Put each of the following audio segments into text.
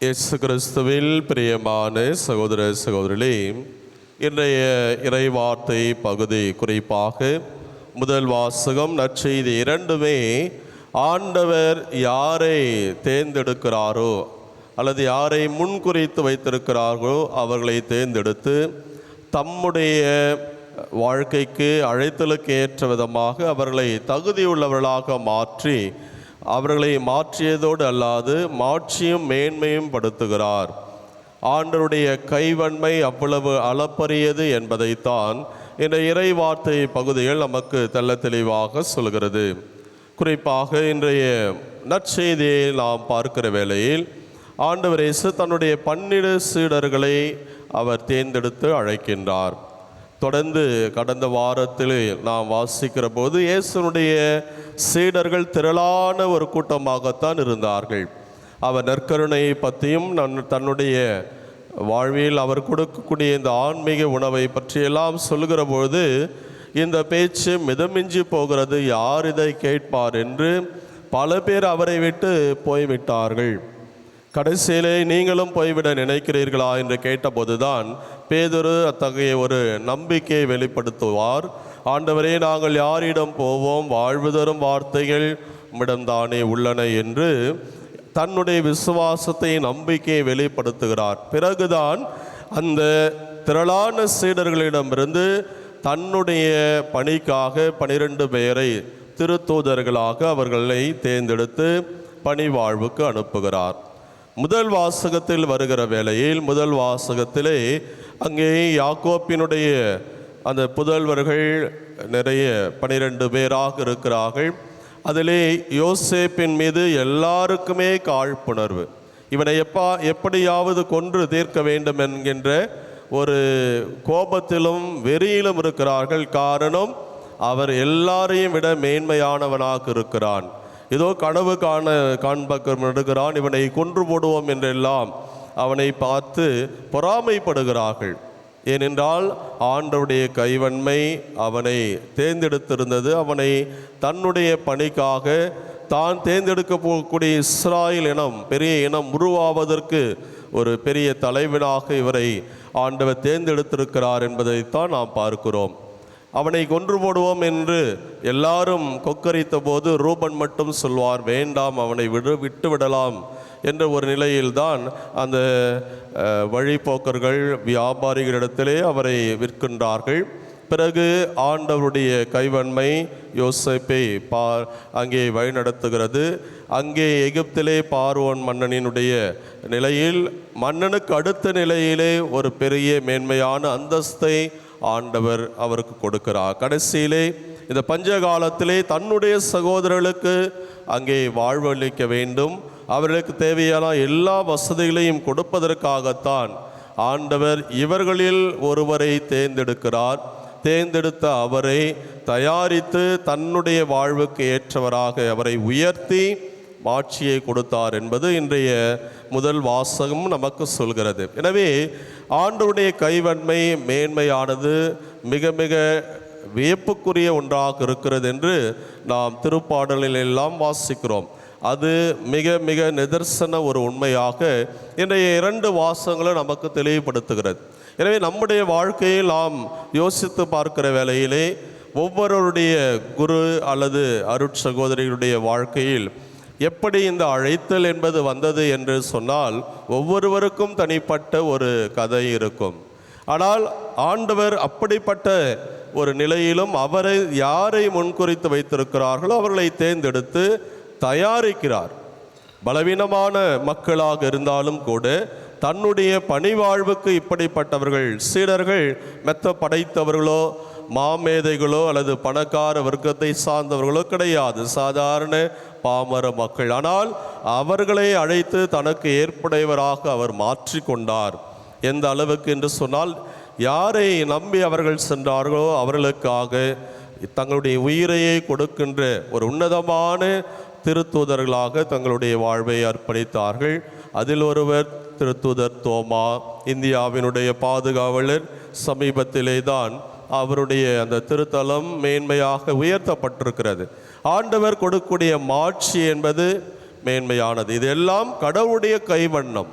இயேசு கிறிஸ்துவில் பிரியமான சகோதர சகோதரிகளே இன்றைய இறைவார்த்தை பகுதி குறிப்பாக முதல் வாசகம் நற்செய்தி இரண்டுமே ஆண்டவர் யாரை தேர்ந்தெடுக்கிறாரோ அல்லது யாரை முன்குறித்து வைத்திருக்கிறார்களோ அவர்களை தேர்ந்தெடுத்து தம்முடைய வாழ்க்கைக்கு அழைத்தலுக்கு ஏற்ற விதமாக அவர்களை தகுதியுள்ளவர்களாக மாற்றி அவர்களை மாற்றியதோடு அல்லாது மாட்சியும் மேன்மையும் படுத்துகிறார். ஆண்டருடைய கைவன்மை அவ்வளவு அளப்பரியது என்பதைத்தான் இந்த இறை வார்த்தை பகுதிகள் நமக்கு தெல்ல தெளிவாக சொல்கிறது. குறிப்பாக இன்றைய நற்செய்தியை நாம் பார்க்கிற வேளையில் ஆண்டவர் இயேசு தன்னுடைய பன்னிரு சீடர்களை அவர் தேர்ந்தெடுத்து அழைக்கின்றார். தொடர்ந்து கடந்த வாரத்தில் நாம் வாசிக்கிற போது இயேசுனுடைய சீடர்கள் திரளான ஒரு கூட்டமாகத்தான் இருந்தார்கள். அவர் நற்கருணையை பற்றியும் நன் தன்னுடைய வாழ்வில் அவர் கொடுக்கக்கூடிய இந்த ஆன்மீக உணவை பற்றியெல்லாம் சொல்கிற பொழுது இந்த பேச்சு மிதமிஞ்சி போகிறது யார் இதை கேட்பார் என்று பல பேர் அவரை விட்டு போய்விட்டார்கள். கடைசியிலே நீங்களும் போய்விட நினைக்கிறீர்களா? என்று கேட்டபோதுதான் பேதொரு அத்தகைய ஒரு நம்பிக்கையை வெளிப்படுத்துவார். ஆண்டவரே நாங்கள் யாரிடம் போவோம்? வாழ்வு தரும் வார்த்தைகள் உம்மிடம்தானே உள்ளன என்று தன்னுடைய விசுவாசத்தை நம்பிக்கையை வெளிப்படுத்துகிறார். பிறகுதான் அந்த திரளான சீடர்களிடமிருந்து தன்னுடைய பணிக்காக பனிரெண்டு பேரை திருத்தூதர்களாக அவர்களை தேர்ந்தெடுத்து பணி வாழ்வுக்கு அனுப்புகிறார். முதல் வாசகத்தில் வருகிற வேளையில் முதல் வாசகத்திலே அங்கே யாக்கோப்பினுடைய அந்த புதல்வர்கள் நிறைய பனிரெண்டு பேராக இருக்கிறார்கள். அதிலே யோசேப்பின் மீது எல்லாருக்குமே காழ்ப்புணர்வு. இவனை எப்பா எப்படியாவது கொன்று தீர்க்க வேண்டும் என்கின்ற ஒரு கோபத்திலும் வெறியிலும் இருக்கிறார்கள். காரணம் அவர் எல்லாரையும் விட மேன்மையானவனாக இருக்கிறான். ஏதோ கனவு காண காண்பக்கம் எடுக்கிறான் இவனை கொன்று போடுவோம் என்றெல்லாம் அவனை பார்த்து பொறாமைப்படுகிறார்கள். ஏனென்றால் ஆண்டவுடைய கைவன்மை அவனை தேர்ந்தெடுத்திருந்தது. அவனை தன்னுடைய பணிக்காக தான் தேர்ந்தெடுக்க போகக்கூடிய இஸ்ராயல் இனம் பெரிய இனம் உருவாவதற்கு ஒரு பெரிய தலைவனாக இவரை ஆண்டவர் தேர்ந்தெடுத்திருக்கிறார் என்பதைத்தான் நாம் பார்க்கிறோம். அவனை கொன்று போடுவோம் என்று எல்லாரும் கொக்கரித்த போது ரூபன் மட்டும் சொல்வார் வேண்டாம் அவனை விடு விட்டு விடலாம் என்ற ஒரு நிலையில்தான் அந்த வழிபோக்கர்கள் வழிப்போக்கர்கள் வியாபாரிகளிடத்திலே அவரை விற்கின்றார்கள். பிறகு ஆண்டவருடைய கைவன்மை யோசேப்பை பா அங்கே வழிநடத்துகிறது. அங்கே எகிப்திலே பார்வோன் மன்னனினுடைய நிலையில் மன்னனுக்கு அடுத்த நிலையிலே ஒரு பெரிய மேன்மையான அந்தஸ்தை ஆண்டவர் அவருக்கு கொடுக்கிறார். கடைசியிலே இந்த பஞ்ச காலத்திலே தன்னுடைய சகோதரர்களுக்கு அங்கே வாழ்வளிக்க வேண்டும். அவர்களுக்கு தேவையான எல்லா வசதிகளையும் கொடுப்பதற்காகத்தான் ஆண்டவர் இவர்களில் ஒருவரை தேர்ந்தெடுக்கிறார். தேர்ந்தெடுத்த அவரை தயாரித்து தன்னுடைய வாழ்வுக்கு ஏற்றவராக அவரை உயர்த்தி மாட்சியை கொடுத்தார் என்பது இன்றைய முதல் வாசகம் நமக்கு சொல்கிறது. எனவே ஆண்டவருடைய கைவன்மை மேன்மையானது மிக மிக வியப்புக்குரிய ஒன்றாக இருக்கிறது என்று நாம் திருப்பாடலில் எல்லாம் வாசிக்கிறோம். அது மிக மிக நிதர்சன ஒரு உண்மையாக இன்றைய இரண்டு வாசகங்களும் நமக்கு தெளிவுபடுத்துகிறது. எனவே நம்முடைய வாழ்க்கையில் நாம் யோசித்து பார்க்கிற வேளையிலே ஒவ்வொருவருடைய குரு அல்லது அருட்சகோதரிகளுடைய வாழ்க்கையில் எப்படி இந்த அழைத்தல் என்பது வந்தது என்று சொன்னால் ஒவ்வொருவருக்கும் தனிப்பட்ட ஒரு கதை இருக்கும். ஆனால் ஆண்டவர் அப்படிப்பட்ட ஒரு நிலையிலும் அவரை யாரை முன்குறித்து வைத்திருக்கிறார்களோ அவர்களை தேர்ந்தெடுத்து தயாரிக்கிறார். பலவீனமான மக்களாக இருந்தாலும் கூட தன்னுடைய பணிவாழ்வுக்கு இப்படிப்பட்டவர்கள் சீடர்கள் மெத்த படைத்தவர்களோ மாமேதைகளோ அல்லது பணக்கார வர்க்கத்தை சார்ந்தவர்களோ கிடையாது. சாதாரண பாமர மக்கள். ஆனால் அவர்களை அழைத்து தனக்கு ஏற்புடையவராக அவர் மாற்றிக்கொண்டார். எந்த அளவுக்கு என்று சொன்னால் யாரை நம்பி அவர்கள் சென்றார்களோ அவர்களுக்காக தங்களுடைய உயிரையே கொடுக்கின்ற ஒரு உன்னதமான திருத்தூதர்களாக தங்களுடைய வாழ்வை அர்ப்பணித்தார்கள். அதில் ஒருவர் திருத்தூதர் தோமா இந்தியாவினுடைய பாதுகாவலர் சமீபத்திலே தான் அவருடைய அந்த திருத்தலம் மேன்மையாக உயர்த்தப்பட்டிருக்கிறது. ஆண்டவர் கொடுக்கக்கூடிய மாட்சி என்பது மேன்மையானது. இதெல்லாம் கடவுளுடைய கைவண்ணம்.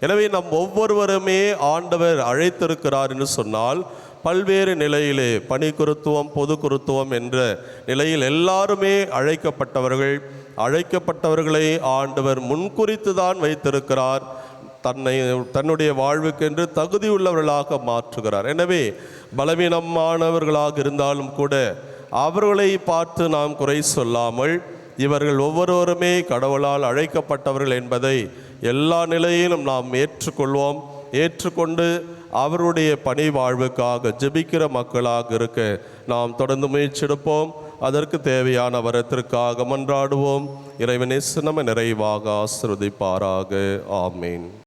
எனவே நம் ஒவ்வொருவருமே ஆண்டவர் அழைத்திருக்கிறார் என்று சொன்னால் பல்வேறு நிலையிலே பணி குருத்துவம் பொது குருத்துவம் என்ற நிலையில் எல்லாருமே அழைக்கப்பட்டவர்கள் அழைக்கப்பட்டவர்களை ஆண்டவர் முன்குறித்து தான் வைத்திருக்கிறார். தன்னை தன்னுடைய வாழ்வுக்கென்று தகுதியுள்ளவர்களாக மாற்றுகிறார். எனவே பலவீனமானவர்களாக இருந்தாலும் கூட அவர்களை பார்த்து நாம் குறை சொல்லாமல் இவர்கள் ஒவ்வொருவருமே கடவுளால் அழைக்கப்பட்டவர்கள் என்பதை எல்லா நிலையிலும் நாம் ஏற்றுக்கொள்வோம். ஏற்றுக்கொண்டு அவருடைய பணி வாழ்வுக்காக ஜெபிக்கிற மக்களாக இருக்க நாம் தொடர்ந்து முயற்சிடுப்போம் அதற்கு தேவையான வரத்திற்காக மன்றாடுவோம். இறைவனே சினம நிறைவாக ஆசிர்வதிப்பாராக. ஆமீன்.